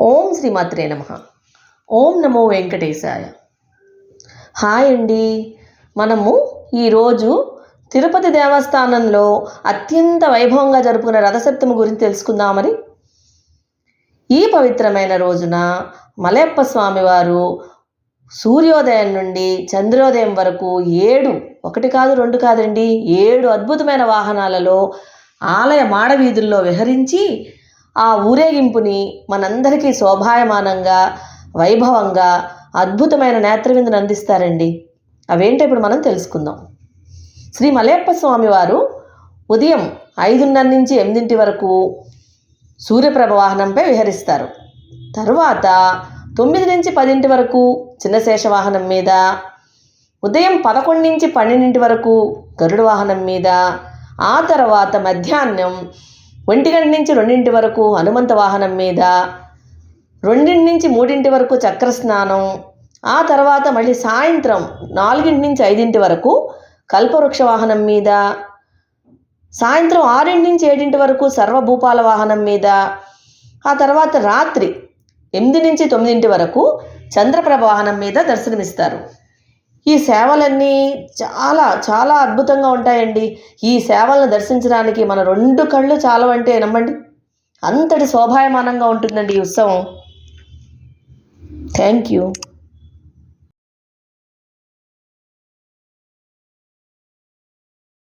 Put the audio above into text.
ఓం శ్రీమాత్రే నమ. ఓం నమో వెంకటేశాయ. హాయ్ అండి. మనము ఈరోజు తిరుపతి దేవస్థానంలో అత్యంత వైభవంగా జరుపుకునే రథసప్తమి గురించి తెలుసుకుందామని. ఈ పవిత్రమైన రోజున మలయప్ప స్వామివారు సూర్యోదయం నుండి చంద్రోదయం వరకు ఏడు ఒకటి కాదు రెండు కాదండి ఏడు అద్భుతమైన వాహనాలలో ఆలయ మాడవీధుల్లో విహరించి ఆ ఊరేగింపుని మనందరికీ శోభాయమానంగా వైభవంగా అద్భుతమైన నేత్రవిందును అందిస్తారండి. అవేంటో ఇప్పుడు మనం తెలుసుకుందాం. శ్రీ మలయప్ప స్వామివారు ఉదయం ఐదున్నర నుంచి ఎనిమిదింటి వరకు సూర్యప్రభ వాహనంపై విహరిస్తారు. తరువాత తొమ్మిది నుంచి పదింటి వరకు చిన్నశేష వాహనం మీద ఉదయం పదకొండు నుంచి పన్నెండింటి వరకు గరుడ వాహనం మీద ఆ తర్వాత మధ్యాహ్నం ఒంటి గంట నుంచి రెండింటి వరకు హనుమంత వాహనం మీద రెండింటి నుంచి మూడింటి వరకు చక్ర స్నానం ఆ తర్వాత మళ్ళీ సాయంత్రం నాలుగింటి నుంచి ఐదింటి వరకు కల్పవృక్ష వాహనం మీద సాయంత్రం ఆరింటి నుంచి ఏడింటి వరకు సర్వభూపాల వాహనం మీద ఆ తర్వాత రాత్రి ఎనిమిది నుంచి తొమ్మిదింటి వరకు చంద్రప్రభ వాహనం మీద దర్శనమిస్తారు. ఈ సేవలన్నీ చాలా చాలా అద్భుతంగా ఉంటాయండి. ఈ సేవలను దర్శించడానికి మన రెండు కళ్ళు చాలవంటే నమ్మండి అంతటి శోభాయమానంగా ఉంటుందండి ఈ ఉత్సవం. Thank you